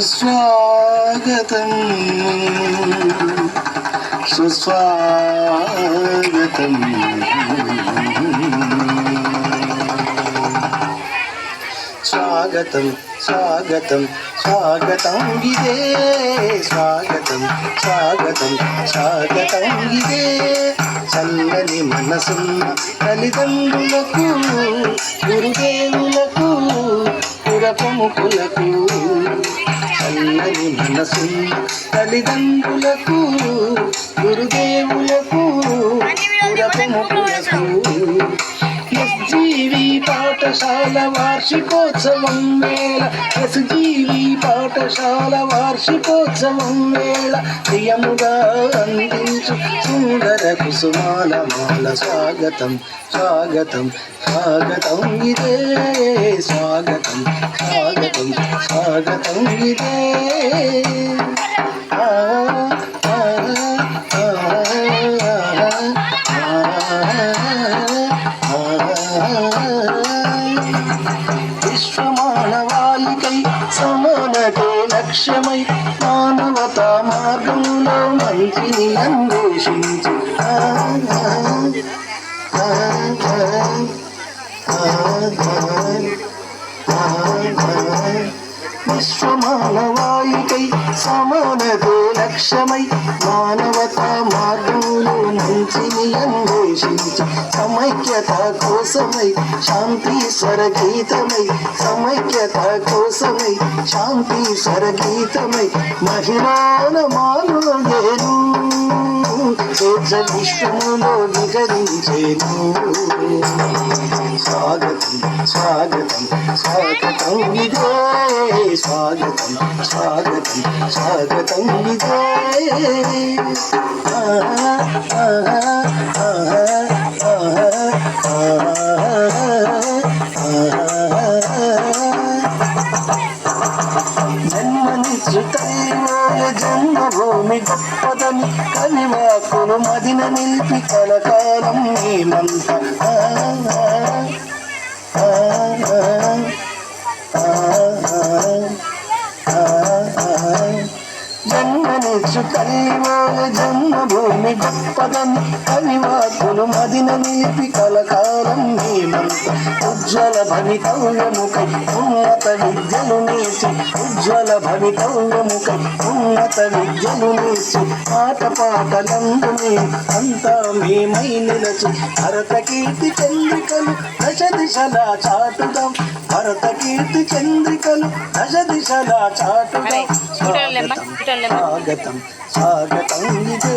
సుస్వాగతం. సుస్వాగతం. స్వాగతం స్వాగతం స్వాగతం ఇదే స్వాగతం స్వాగతం స్వాగతం ఇదే. చల్లని మనసున్న తల్లిదండ్రులకు గురుదేవులకు పురప్రముఖులకు చల్లని మనసున్న తల్లిదండ్రులకు గురుదేవులకు ఎస్జీవి పాఠశాల వార్షికోత్సవం వేళ ఎస్జీవి పాఠశాల వార్షికోత్సవం వేళ ప్రియముగా అందించు సుందర కుసుమాల మాల. స్వాగతం స్వాగతం స్వాగతం ఇదే. స్వాగతం ఇదే ఆ, ఆ, ఆ, విశ్వమానవాళికై సమానతే లక్ష్యమై మానవత మార్గంలో మంచిని అన్వేషించు ఆ, విశ్వమానవాయికై ఆ, లక్ష్యమై మానవత మార్గంలో మంచిని అన్వేషించి సమైక్యత కోసమై శాంతి స్వరగీతమై సమైక్యత కోసమై శాంతి స్వరగీతమై మహిళాన మానవేను స్వేచ్ఛ నిగరించేను స్వాగతం స్వాగతం స్వాగతం ఇదే స్వాగతం స్వాగతం స్వాగతం ఇదే ఆ, ఆ, ఆ, తల్లివోయ జన్మభూమి గొప్పదని కవివాకులు మదిన నిలిపి కలకాలం మేమంత జన్మనిచ్చు తల్లివోయ జన్మభూమి గొప్పదని కవివాకులు మదిన నిలిపి కలకాలం మేమంత ఉజ్వల భవితవ్యముకై ఉన్నత విద్యలు నేర్చి ఉజ్వల భవితవ్యముకై ఉన్నత విద్యలు నేర్చి పాట పాటలందుని అంతా మేమై నిలచి. భరత కీర్తి చంద్రికలు దశ దిశలా చాటుదాం. భరత కీర్తి చంద్రికలు దశ దిశలా ఇటోళ్ళేమ్మా. స్వాగతం స్వాగతం ఇదే